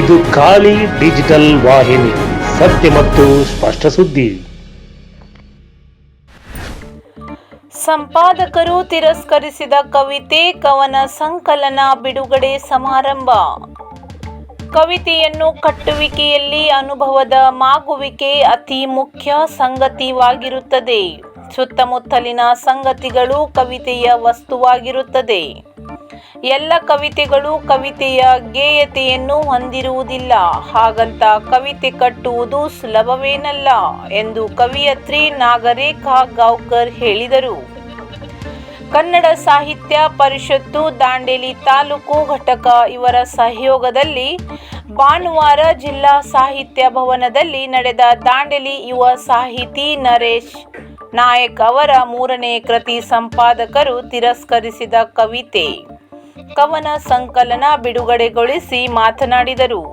ಇದು ಖಾಲಿ ಡಿಜಿಟಲ್ ವಾಹಿನಿ, ಸತ್ಯ ಮತ್ತು ಸ್ಪಷ್ಟ ಸುದ್ದಿ. ಸಂಪಾದಕರು ತಿರಸ್ಕರಿಸಿದ ಕವಿತೆ ಕವನ ಸಂಕಲನ ಬಿಡುಗಡೆ ಸಮಾರಂಭ. ಕವಿತೆಯನ್ನು ಕಟ್ಟುವಿಕೆಯಲ್ಲಿ ಅನುಭವದ ಮಾಗುವಿಕೆ ಅತಿ ಮುಖ್ಯ ಸಂಗತಿವಾಗಿರುತ್ತದೆ. ಸುತ್ತಮುತ್ತಲಿನ ಸಂಗತಿಗಳು ಕವಿತೆಯ ವಸ್ತುವಾಗಿರುತ್ತದೆ. ಎಲ್ಲ ಕವಿತೆಗಳು ಕವಿತೆಯ ಗೇಯತೆಯನ್ನು ಹೊಂದಿರುವುದಿಲ್ಲ. ಹಾಗಂತ ಕವಿತೆ ಕಟ್ಟುವುದು ಸುಲಭವೇನಲ್ಲ ಎಂದು ಕವಿಯತ್ರಿ ನಾಗರೇಖಾ ಗಾವ್ಕರ್ ಹೇಳಿದರು. ಕನ್ನಡ ಸಾಹಿತ್ಯ ಪರಿಷತ್ತು, ದಾಂಡೇಲಿ ತಾಲೂಕು ಘಟಕ ಇವರ ಸಹಯೋಗದಲ್ಲಿ ಭಾನುವಾರ ಜಿಲ್ಲಾ ಸಾಹಿತ್ಯ ಭವನದಲ್ಲಿ ನಡೆದ ದಾಂಡೇಲಿ ಯುವ ಸಾಹಿತಿ ನರೇಶ್ ನಾಯಕ್ ಅವರ ಮೂರನೇ ಕೃತಿ ಸಂಪಾದಕರು ತಿರಸ್ಕರಿಸಿದ ಕವಿತೆ. ಕವನ ಸಂಕಲನ ಬಿಡುಗಡೆಗೊಳಿಸಿ ಮಾತನಾಡಿದರು.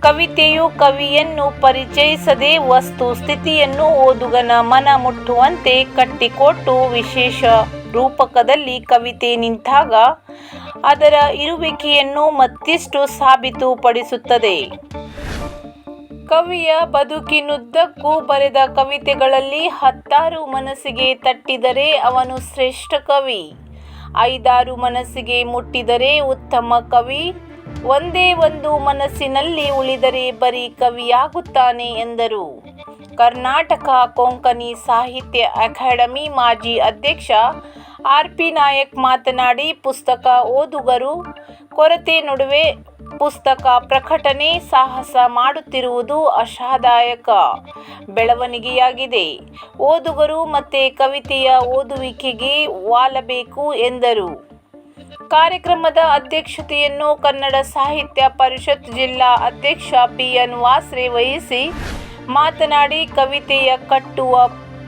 ಕವಿತೆಯು ಕವಿಯನ್ನು ಪರಿಚಯಿಸದೆ ವಸ್ತು ಸ್ಥಿತಿಯನ್ನು ಓದುಗನ ಮನ ಮುಟ್ಟುವಂತೆ ಕಟ್ಟಿಕೊಟ್ಟು ವಿಶೇಷ ರೂಪಕದಲ್ಲಿ ಕವಿತೆ ನಿಂತಾಗ ಅದರ ಇರುವಿಕೆಯನ್ನು ಮತ್ತಿಷ್ಟು ಸಾಬೀತುಪಡಿಸುತ್ತದೆ. ಕವಿಯ ಬದುಕಿನುದ್ದಕ್ಕೂ ಬರೆದ ಕವಿತೆಗಳಲ್ಲಿ ಹತ್ತಾರು ಮನಸ್ಸಿಗೆ ತಟ್ಟಿದರೆ ಅವನು ಶ್ರೇಷ್ಠ ಕವಿ. ಐದಾರು ಮನಸ್ಸಿಗೆ ಮುಟ್ಟಿದರೆ ಉತ್ತಮ ಕವಿ. ಒಂದೇ ಒಂದು ಮನಸ್ಸಿನಲ್ಲಿ ಉಳಿದರೆ ಬರೀ ಕವಿಯಾಗುತ್ತಾನೆ ಎಂದರು. ಕರ್ನಾಟಕ ಕೊಂಕಣಿ ಸಾಹಿತ್ಯ ಅಕಾಡೆಮಿ ಮಾಜಿ ಅಧ್ಯಕ್ಷ ಆರ್ ಪಿ ನಾಯಕ್ ಮಾತನಾಡಿ, ಪುಸ್ತಕ ಓದುಗರು ಕೊರತೆ ನಡುವೆ ಪುಸ್ತಕ ಪ್ರಕಟಣೆ ಸಾಹಸ ಮಾಡುತ್ತಿರುವುದು ಆಶಾದಾಯಕ ಬೆಳವಣಿಗೆಯಾಗಿದೆ. ಓದುಗರು ಮತ್ತೆ ಕವಿತೆಯ ಓದುವಿಕೆಗೆ ವಾಲಬೇಕು ಎಂದರು. ಕಾರ್ಯಕ್ರಮದ ಅಧ್ಯಕ್ಷತೆಯನ್ನು ಕನ್ನಡ ಸಾಹಿತ್ಯ ಪರಿಷತ್ ಜಿಲ್ಲಾ ಅಧ್ಯಕ್ಷ ಪಿಎನ್ ವಾಸ್ರೆ ವಹಿಸಿ ಮಾತನಾಡಿ ಕವಿತೆಯ ಕಟ್ಟುವ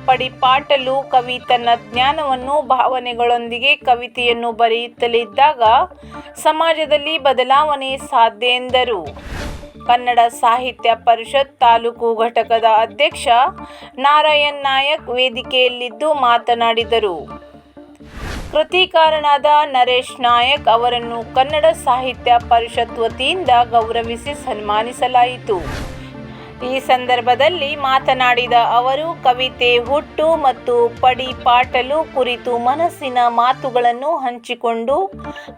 ಪಡಿಪಾಟಲು ಕವಿ ತನ್ನ ಜ್ಞಾನವನ್ನು ಭಾವನೆಗಳೊಂದಿಗೆ ಕವಿತೆಯನ್ನು ಬರೆಯುತ್ತಲಿದ್ದಾಗ ಸಮಾಜದಲ್ಲಿ ಬದಲಾವಣೆ ಸಾಧ್ಯ ಎಂದರು. ಕನ್ನಡ ಸಾಹಿತ್ಯ ಪರಿಷತ್ ತಾಲೂಕು ಘಟಕದ ಅಧ್ಯಕ್ಷ ನಾರಾಯಣ್ ನಾಯಕ್ ವೇದಿಕೆಯಲ್ಲಿದ್ದು ಮಾತನಾಡಿದರು. ಕೃತಿಕಾರನಾದ ನರೇಶ್ ನಾಯಕ್ ಅವರನ್ನು ಕನ್ನಡ ಸಾಹಿತ್ಯ ಪರಿಷತ್ ವತಿಯಿಂದ ಗೌರವಿಸಿ ಸನ್ಮಾನಿಸಲಾಯಿತು. ಈ ಸಂದರ್ಭದಲ್ಲಿ ಮಾತನಾಡಿದ ಅವರು, ಕವಿತೆ ಹುಟ್ಟು ಮತ್ತು ಪಡಿಪಾಟಲು ಕುರಿತು ಮನಸ್ಸಿನ ಮಾತುಗಳನ್ನು ಹಂಚಿಕೊಂಡು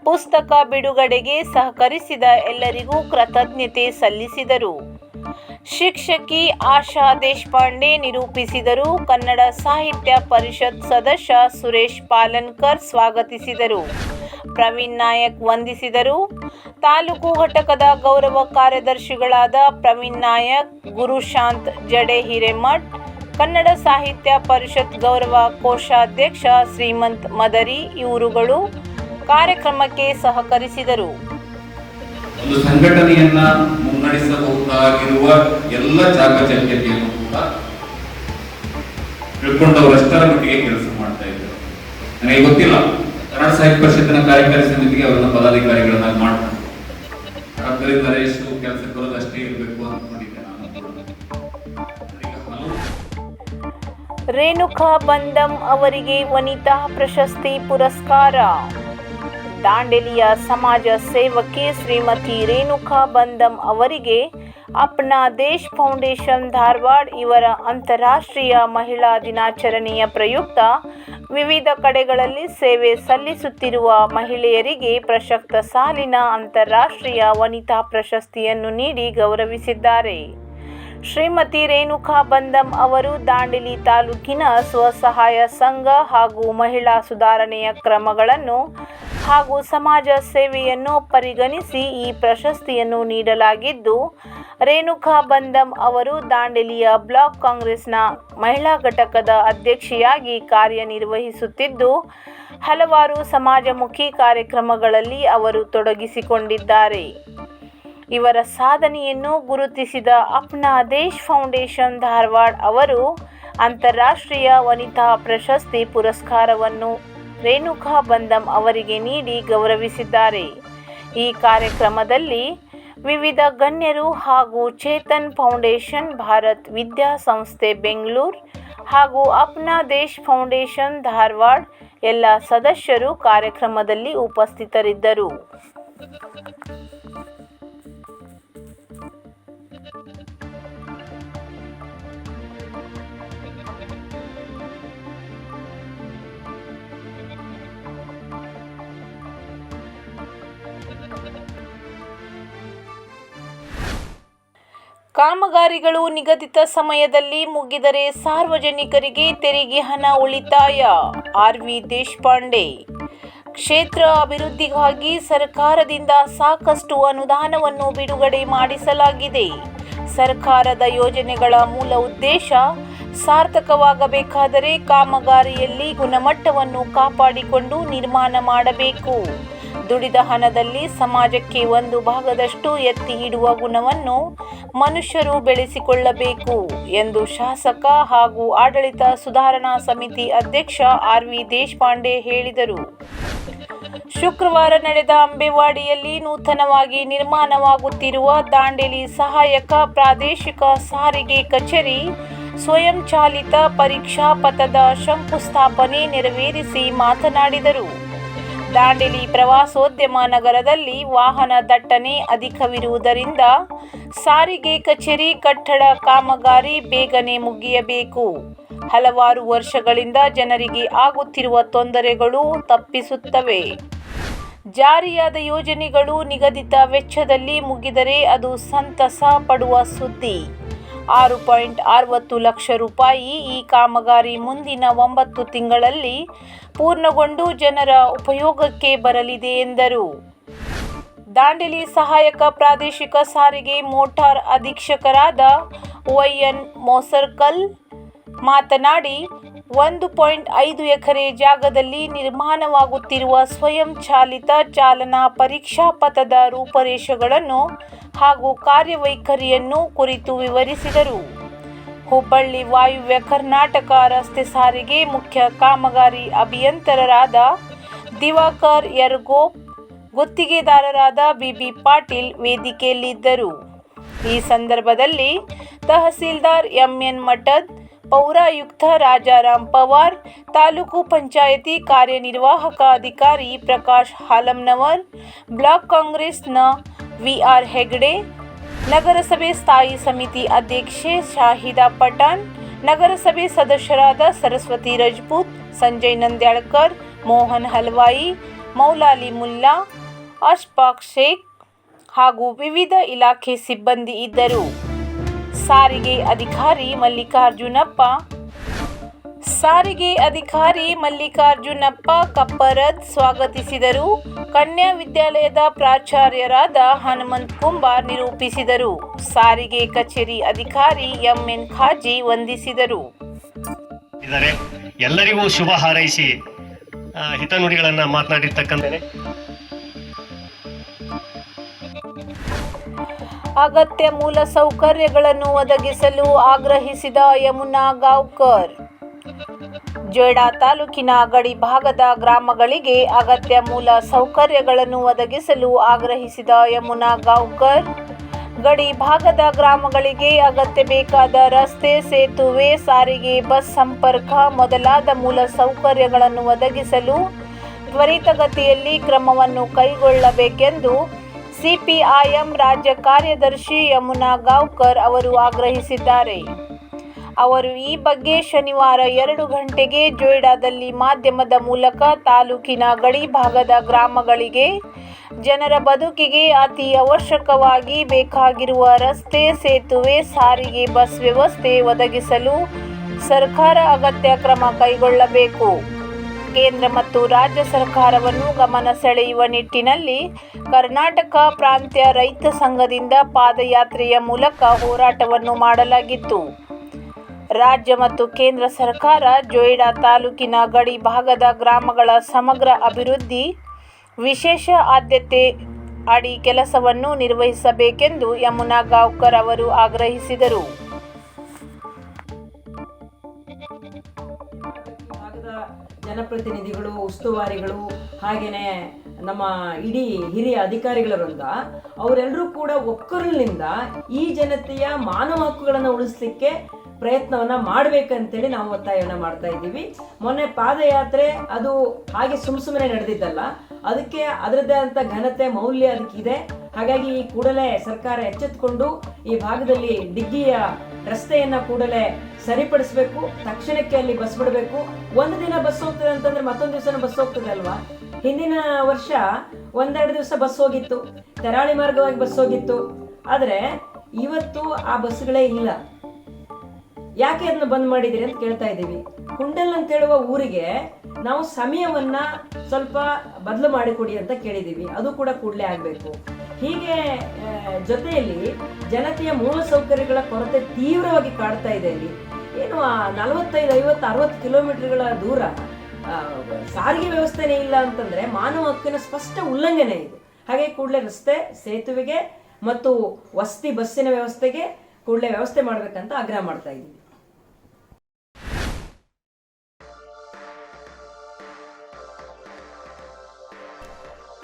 ಪುಸ್ತಕ ಬಿಡುಗಡೆಗೆ ಸಹಕರಿಸಿದ ಎಲ್ಲರಿಗೂ ಕೃತಜ್ಞತೆ ಸಲ್ಲಿಸಿದರು. ಶಿಕ್ಷಕಿ ಆಶಾ ದೇಶಪಾಂಡೆ ನಿರೂಪಿಸಿದರು. ಕನ್ನಡ ಸಾಹಿತ್ಯ ಪರಿಷತ್ ಸದಸ್ಯ ಸುರೇಶ್ ಪಾಲನ್ಕರ್ ಸ್ವಾಗತಿಸಿದರು. ಪ್ರವೀಣ್ ನಾಯಕ್ ವಂದಿಸಿದರು. ತಾಲೂಕು ಘಟಕದ ಗೌರವ ಕಾರ್ಯದರ್ಶಿಗಳಾದ ಪ್ರವೀಣ್ ನಾಯಕ್ ಗುರುಶಾಂತ್ ಜಡೆ ಹಿರೇಮಠ್, ಕನ್ನಡ ಸಾಹಿತ್ಯ ಪರಿಷತ್ ಗೌರವ ಕೋಶಾಧ್ಯಕ್ಷ ಶ್ರೀಮಂತ್ ಮದರಿ ಇವರುಗಳು ಕಾರ್ಯಕ್ರಮಕ್ಕೆ ಸಹಕರಿಸಿದರು. ಒಂದು ಸಂಘಟನೆಯನ್ನ ಮುನ್ನಡೆಸಬಹುದಾಗಿರುವ ಎಲ್ಲ ಚಾಕಚಕ್ಯತೆಯನ್ನು ಕೂಡ ತಿಳ್ಕೊಂಡವರಷ್ಟರ ಮಟ್ಟಿಗೆ ಕೆಲಸ ಮಾಡ್ತಾ ಇದ್ದರು. ನನಗೆ ಗೊತ್ತಿಲ್ಲ. ಕನ್ನಡ ಸಾಹಿತ್ಯ ಪರಿಷತ್ತಿನ ಕಾರ್ಯಕಾರಿ ಸಮಿತಿಗೆ ಅವರನ್ನ ಪದಾಧಿಕಾರಿಗಳನ್ನ ಮಾಡ್ತಾರೆ ಆದ್ದರಿಂದ ನರೇಶ್ ಕೆಲಸಕ್ಕೆ ಇರಬೇಕು ರೇಣುಕಾ ಬಂದಂ ಅವರಿಗೆ ವನಿತಾ ಪ್ರಶಸ್ತಿ ಪುರಸ್ಕಾರ. ದಾಂಡೇಲಿಯ ಸಮಾಜ ಸೇವಕಿ ಶ್ರೀಮತಿ ರೇಣುಕಾ ಬಂದಂ ಅವರಿಗೆ ಅಪ್ನಾ ದೇಶ್ ಫೌಂಡೇಶನ್ ಧಾರವಾಡ ಇವರ ಅಂತಾರಾಷ್ಟ್ರೀಯ ಮಹಿಳಾ ದಿನಾಚರಣೆಯ ಪ್ರಯುಕ್ತ ವಿವಿಧ ಕಡೆಗಳಲ್ಲಿ ಸೇವೆ ಸಲ್ಲಿಸುತ್ತಿರುವ ಮಹಿಳೆಯರಿಗೆ ಪ್ರಸಕ್ತ ಸಾಲಿನ ಅಂತಾರಾಷ್ಟ್ರೀಯ ವನಿತಾ ಪ್ರಶಸ್ತಿಯನ್ನು ನೀಡಿ ಗೌರವಿಸಿದ್ದಾರೆ. ಶ್ರೀಮತಿ ರೇಣುಕಾ ಬಂದಂ ಅವರು ದಾಂಡೇಲಿ ತಾಲೂಕಿನ ಸ್ವಸಹಾಯ ಸಂಘ ಹಾಗೂ ಮಹಿಳಾ ಸುಧಾರಣೆಯ ಕ್ರಮಗಳನ್ನು ಹಾಗೂ ಸಮಾಜ ಸೇವೆಯನ್ನು ಪರಿಗಣಿಸಿ ಈ ಪ್ರಶಸ್ತಿಯನ್ನು ನೀಡಲಾಗಿದ್ದು, ರೇಣುಕಾ ಬಂದಂ ಅವರು ದಾಂಡೇಲಿಯ ಬ್ಲಾಕ್ ಕಾಂಗ್ರೆಸ್ನ ಮಹಿಳಾ ಘಟಕದ ಅಧ್ಯಕ್ಷೆಯಾಗಿ ಕಾರ್ಯನಿರ್ವಹಿಸುತ್ತಿದ್ದು, ಹಲವಾರು ಸಮಾಜಮುಖಿ ಕಾರ್ಯಕ್ರಮಗಳಲ್ಲಿ ಅವರು ತೊಡಗಿಸಿಕೊಂಡಿದ್ದಾರೆ. ಇವರ ಸಾಧನೆಯನ್ನು ಗುರುತಿಸಿದ ಅಪ್ನಾ ದೇಶ್ ಫೌಂಡೇಶನ್ ಧಾರವಾಡ ಅವರು ಅಂತಾರಾಷ್ಟ್ರೀಯ ವನಿತಾ ಪ್ರಶಸ್ತಿ ಪುರಸ್ಕಾರವನ್ನು ರೇಣುಕಾ ಬಂದಂ ಅವರಿಗೆ ನೀಡಿ ಗೌರವಿಸಿದ್ದಾರೆ. ಈ ಕಾರ್ಯಕ್ರಮದಲ್ಲಿ ವಿವಿಧ ಗಣ್ಯರು ಹಾಗೂ ಚೇತನ್ ಫೌಂಡೇಶನ್, ಭಾರತ್ ವಿದ್ಯಾಸಂಸ್ಥೆ ಬೆಂಗಳೂರು ಹಾಗೂ ಅಪ್ನಾ ದೇಶ್ ಫೌಂಡೇಶನ್ ಧಾರವಾಡ ಎಲ್ಲ ಸದಸ್ಯರು ಕಾರ್ಯಕ್ರಮದಲ್ಲಿ ಉಪಸ್ಥಿತರಿದ್ದರು. ಕಾಮಗಾರಿಗಳು ನಿಗದಿತ ಸಮಯದಲ್ಲಿ ಮುಗಿದರೆ ಸಾರ್ವಜನಿಕರಿಗೆ ತೆರಿಗೆ ಹಣ ಉಳಿತಾಯ. R V Deshpande. ಕ್ಷೇತ್ರ ಅಭಿವೃದ್ಧಿಗಾಗಿ ಸರ್ಕಾರದಿಂದ ಸಾಕಷ್ಟು ಅನುದಾನವನ್ನು ಬಿಡುಗಡೆ ಮಾಡಿಸಲಾಗಿದೆ. ಸರ್ಕಾರದ ಯೋಜನೆಗಳ ಮೂಲ ಉದ್ದೇಶ ಸಾರ್ಥಕವಾಗಬೇಕಾದರೆ ಕಾಮಗಾರಿಯಲ್ಲಿ ಗುಣಮಟ್ಟವನ್ನು ಕಾಪಾಡಿಕೊಂಡು ನಿರ್ಮಾಣ ಮಾಡಬೇಕು. ದುಡಿದ ಹಣದಲ್ಲಿ ಸಮಾಜಕ್ಕೆ ಒಂದು ಭಾಗದಷ್ಟು ಎತ್ತಿ ಇಡುವ ಗುಣವನ್ನು ಮನುಷ್ಯರು ಬೆಳೆಸಿಕೊಳ್ಳಬೇಕು ಎಂದು ಶಾಸಕ ಹಾಗೂ ಆಡಳಿತ ಸುಧಾರಣಾ ಸಮಿತಿ ಅಧ್ಯಕ್ಷ ಆರ್ ವಿ ದೇಶಪಾಂಡೆ ಹೇಳಿದರು. ಶುಕ್ರವಾರ ನಡೆದ ಅಂಬೆವಾಡಿಯಲ್ಲಿ ನೂತನವಾಗಿ ನಿರ್ಮಾಣವಾಗುತ್ತಿರುವ ದಾಂಡೇಲಿ ಸಹಾಯಕ ಪ್ರಾದೇಶಿಕ ಸಾರಿಗೆ ಕಚೇರಿ ಸ್ವಯಂಚಾಲಿತ ಪರೀಕ್ಷಾ ಪಥದ ಶಂಕುಸ್ಥಾಪನೆ ನೆರವೇರಿಸಿ ಮಾತನಾಡಿದರು. ದಾಂಡೇಲಿ ಪ್ರವಾಸೋದ್ಯಮ ನಗರದಲ್ಲಿ ವಾಹನ ದಟ್ಟಣೆ ಅಧಿಕವಿರುವುದರಿಂದ ಸಾರಿಗೆ ಕಚೇರಿ, ಕಟ್ಟಡ, ಕಾಮಗಾರಿ ಬೇಗನೆ ಮುಗಿಯಬೇಕು. ಹಲವಾರು ವರ್ಷಗಳಿಂದ ಜನರಿಗೆ ಆಗುತ್ತಿರುವ ತೊಂದರೆಗಳು ತಪ್ಪಿಸುತ್ತವೆ. ಜಾರಿಯಾದ ಯೋಜನೆಗಳು ನಿಗದಿತ ವೆಚ್ಚದಲ್ಲಿ ಮುಗಿದರೆ ಅದು ಸಂತಸ ಪಡುವ ಸುದ್ದಿ. ಆರು ಪಾಯಿಂಟ್ ಅರವತ್ತು ಲಕ್ಷ ರೂಪಾಯಿ ಈ ಕಾಮಗಾರಿ ಮುಂದಿನ ಒಂಬತ್ತು ತಿಂಗಳಲ್ಲಿ ಪೂರ್ಣಗೊಂಡು ಜನರ ಉಪಯೋಗಕ್ಕೆ ಬರಲಿದೆ ಎಂದರು. ದಾಂಡೇಲಿ ಸಹಾಯಕ ಪ್ರಾದೇಶಿಕ ಸಾರಿಗೆ ಮೋಟಾರ್ ಅಧೀಕ್ಷಕರಾದ ವೈಎನ್ ಮೋಸರ್ಕಲ್ ಮಾತನಾಡಿ, ಒಂದು ಪಾಯಿಂಟ್ ಐದು ಎಕರೆ ಜಾಗದಲ್ಲಿ ನಿರ್ಮಾಣವಾಗುತ್ತಿರುವ ಸ್ವಯಂ ಚಾಲಿತ ಚಾಲನಾ ಪರೀಕ್ಷಾ ಪಥದ ರೂಪರೇಷೆಗಳನ್ನು ಹಾಗೂ ಕಾರ್ಯವೈಖರಿಯನ್ನು ಕುರಿತು ವಿವರಿಸಿದರು. ಹುಬ್ಬಳ್ಳಿ ವಾಯುವ್ಯ ಕರ್ನಾಟಕ ರಸ್ತೆ ಸಾರಿಗೆ ಮುಖ್ಯ ಕಾಮಗಾರಿ ಅಭಿಯಂತರರಾದ ದಿವಾಕರ್ ಯರ್ಗೋಪ್ ಗುತ್ತಿಗೆದಾರರಾದ ಬಿಬಿ ಪಾಟೀಲ್ ವೇದಿಕೆಯಲ್ಲಿದ್ದರು. ಈ ಸಂದರ್ಭದಲ್ಲಿ ತಹಸೀಲ್ದಾರ್ ಎಂಎನ್ ಮಠದ್ ಪೌರಾಯುಕ್ತ ರಾಜಾರಾಮ್ ಪವಾರ್, ತಾಲೂಕು ಪಂಚಾಯಿತಿ ಕಾರ್ಯನಿರ್ವಾಹಕ ಅಧಿಕಾರಿ ಪ್ರಕಾಶ್ ಹಾಲಮ್ನವರ್, ಬ್ಲಾಕ್ ಕಾಂಗ್ರೆಸ್ನ ವಿಆರ್ ಹೆಗ್ಡೆ, ನಗರಸಭೆ ಸ್ಥಾಯಿ ಸಮಿತಿ ಅಧ್ಯಕ್ಷೆ ಶಾಹಿದಾ ಪಠಾಣ್, ನಗರಸಭೆ ಸದಸ್ಯರಾದ ಸರಸ್ವತಿ ರಜಪೂತ್, ಸಂಜಯ್ ನಂದ್ಯಾಳ್ಕರ್, ಮೋಹನ್ ಹಲ್ವಾಯಿ, ಮೌಲಾಲಿ ಮುಲ್ಲಾ, ಅಶ್ಫಾಕ್ ಶೇಖ್ ಹಾಗೂ ವಿವಿಧ ಇಲಾಖೆ ಸಿಬ್ಬಂದಿ ಇದ್ದರು. ಸಾರಿಗೆ ಅಧಿಕಾರಿ ಮಲ್ಲಿಕಾರ್ಜುನಪ್ಪ ಸಾರಿಗೆ ಅಧಿಕಾರಿ ಮಲ್ಲಿಕಾರ್ಜುನಪ್ಪ ಕಪ್ಪರದ್ ಸ್ವಾಗತಿಸಿದರು. ಕನ್ಯಾ ವಿದ್ಯಾಲಯದ ಪ್ರಾಚಾರ್ಯರಾದ ಹನುಮಂತ್ ಕುಂಬಾರ್ ನಿರೂಪಿಸಿದರು. ಸಾರಿಗೆ ಕಚೇರಿ ಅಧಿಕಾರಿ ಎಂಎನ್ ಖಾಜಿ ವಂದಿಸಿದರು. ಎಲ್ಲರಿಗೂ ಶುಭ ಹಾರೈಸಿ ಹಿತನುಡಿಗಳನ್ನು ಮಾತನಾಡಿರ್ತಕ್ಕಂಥೇನೆ ಅಗತ್ಯ ಮೂಲ ಸೌಕರ್ಯಗಳನ್ನು ಒದಗಿಸಲು ಆಗ್ರಹಿಸಿದ ಯಮುನಾ ಗಾಂವ್ಕರ್ ಜೊಯ್ಡಾ ತಾಲೂಕಿನ ಗಡಿ ಭಾಗದ ಗ್ರಾಮಗಳಿಗೆ ಅಗತ್ಯ ಮೂಲ ಸೌಕರ್ಯಗಳನ್ನು ಒದಗಿಸಲು ಆಗ್ರಹಿಸಿದ ಯಮುನಾ ಗಾಂವ್ಕರ್, ಗಡಿ ಭಾಗದ ಗ್ರಾಮಗಳಿಗೆ ಅಗತ್ಯ ಬೇಕಾದ ರಸ್ತೆ, ಸೇತುವೆ, ಸಾರಿಗೆ, ಬಸ್ ಸಂಪರ್ಕ ಮೊದಲಾದ ಮೂಲ ಸೌಕರ್ಯಗಳನ್ನು ಒದಗಿಸಲು ತ್ವರಿತಗತಿಯಲ್ಲಿ ಕ್ರಮವನ್ನು ಕೈಗೊಳ್ಳಬೇಕೆಂದು ಸಿಪಿಐಎಂ ರಾಜ್ಯ ಕಾರ್ಯದರ್ಶಿ ಯಮುನಾ ಗಾಂವ್ಕರ್ ಅವರು ಆಗ್ರಹಿಸಿದ್ದಾರೆ. ಅವರು ಈ ಬಗ್ಗೆ ಶನಿವಾರ ಎರಡು ಗಂಟೆಗೆ ಜೊಯ್ಡಾದಲ್ಲಿ ಮಾಧ್ಯಮದ ಮೂಲಕ ತಾಲೂಕಿನ ಗಡಿ ಭಾಗದ ಗ್ರಾಮಗಳಿಗೆ ಜನರ ಬದುಕಿಗೆ ಅತಿ ಅವಶ್ಯಕವಾಗಿ ಬೇಕಾಗಿರುವ ರಸ್ತೆ ಸೇತುವೆ, ಸಾರಿಗೆ ಬಸ್ ವ್ಯವಸ್ಥೆ ಒದಗಿಸಲು ಸರ್ಕಾರ ಅಗತ್ಯ ಕ್ರಮ ಕೈಗೊಳ್ಳಬೇಕು. ಕೇಂದ್ರ ಮತ್ತು ರಾಜ್ಯ ಸರ್ಕಾರವನ್ನು ಗಮನ ಸೆಳೆಯುವ ನಿಟ್ಟಿನಲ್ಲಿ ಕರ್ನಾಟಕ ಪ್ರಾಂತ್ಯ ರೈತ ಸಂಘದಿಂದ ಪಾದಯಾತ್ರೆಯ ಮೂಲಕ ಹೋರಾಟವನ್ನು ಮಾಡಲಾಗಿತ್ತು. ರಾಜ್ಯ ಮತ್ತು ಕೇಂದ್ರ ಸರ್ಕಾರ ಜೊಯ್ಡಾ ತಾಲೂಕಿನ ಗಡಿ ಭಾಗದ ಗ್ರಾಮಗಳ ಸಮಗ್ರ ಅಭಿವೃದ್ಧಿ ವಿಶೇಷ ಆದ್ಯತೆ ಅಡಿ ಕೆಲಸವನ್ನು ನಿರ್ವಹಿಸಬೇಕೆಂದು ಯಮುನಾ ಗಾವ್ಕರ್ ಅವರು ಆಗ್ರಹಿಸಿದರು. ಜನಪ್ರತಿನಿಧಿಗಳು, ಉಸ್ತುವಾರಿಗಳು ಹಾಗೆಯೇ ನಮ್ಮ ಇಡೀ ಹಿರಿಯ ಅಧಿಕಾರಿಗಳ ವೃಂದ ಅವರೆಲ್ಲರೂ ಕೂಡ ಒಕ್ಕರಲ್ಲಿಂದ ಈ ಜನತೆಯ ಮಾನವ ಹಕ್ಕುಗಳನ್ನು ಉಳಿಸ್ಲಿಕ್ಕೆ ಪ್ರಯತ್ನವನ್ನ ಮಾಡ್ಬೇಕಂತೇಳಿ ನಾವು ಒತ್ತಾಯವನ್ನ ಮಾಡ್ತಾ ಇದ್ದೀವಿ. ಮೊನ್ನೆ ಪಾದಯಾತ್ರೆ ಅದು ಹಾಗೆ ಸುಮ್ ಸುಮ್ಮನೆ ನಡೆದಿದ್ದಲ್ಲ. ಅದಕ್ಕೆ ಅದರದ್ದೇ ಅಂತ ಘನತೆ, ಮೌಲ್ಯ ಅದಕ್ಕಿದೆ. ಹಾಗಾಗಿ ಈ ಕೂಡಲೇ ಸರ್ಕಾರ ಎಚ್ಚೆತ್ತುಕೊಂಡು ಈ ಭಾಗದಲ್ಲಿ ಡಿಗ್ಗಿಯ ರಸ್ತೆಯನ್ನ ಕೂಡಲೇ ಸರಿಪಡಿಸಬೇಕು. ತಕ್ಷಣಕ್ಕೆ ಅಲ್ಲಿ ಬಸ್ ಬಿಡಬೇಕು. ಒಂದು ದಿನ ಬಸ್ ಹೋಗ್ತದೆ ಅಂತಂದ್ರೆ ಮತ್ತೊಂದು ದಿವಸ ಬಸ್ ಹೋಗ್ತದೆ ಅಲ್ವಾ? ಹಿಂದಿನ ವರ್ಷ ಒಂದೆರಡು ದಿವಸ ಬಸ್ ಹೋಗಿತ್ತು. ತೆರಾಳಿ ಮಾರ್ಗವಾಗಿ ಬಸ್ ಹೋಗಿತ್ತು. ಆದ್ರೆ ಇವತ್ತು ಆ ಬಸ್ಗಳೇ ಇಲ್ಲ. ಯಾಕೆ ಅದನ್ನ ಬಂದ್ ಮಾಡಿದಿರಿ ಅಂತ ಕೇಳ್ತಾ ಇದ್ದೀವಿ. ಕುಂಡಲ್ ಅಂತ ಹೇಳುವ ಊರಿಗೆ ನಾವು ಸಮಯವನ್ನ ಸ್ವಲ್ಪ ಬದಲು ಮಾಡಿಕೊಡಿ ಅಂತ ಕೇಳಿದೀವಿ ಅದು ಕೂಡ ಕೂಡಲೇ ಆಗಬೇಕು. ಹೀಗೆ ಜೊತೆಯಲ್ಲಿ ಜನತೆಯ ಮೂಲ ಸೌಕರ್ಯಗಳ ಕೊರತೆ ತೀವ್ರವಾಗಿ ಕಾಡ್ತಾ ಇದೆ ಇಲ್ಲಿ. ಏನು ನಲವತ್ತೈದು, ಐವತ್ತು, ಅರವತ್ತು ಕಿಲೋಮೀಟರ್ಗಳ ದೂರ ಸಾರಿಗೆ ವ್ಯವಸ್ಥೆನೇ ಇಲ್ಲ ಅಂತಂದ್ರೆ ಮಾನವ ಹಕ್ಕಿನ ಸ್ಪಷ್ಟ ಉಲ್ಲಂಘನೆ ಇದು. ಹಾಗೆ ಕೂಡಲೇ ರಸ್ತೆ ಸೇತುವೆಗೆ ಮತ್ತು ವಸತಿ, ಬಸ್ಸಿನ ವ್ಯವಸ್ಥೆಗೆ ಕೂಡಲೇ ವ್ಯವಸ್ಥೆ ಮಾಡಬೇಕಂತ ಆಗ್ರಹ ಮಾಡ್ತಾ ಇದ್ದೀವಿ.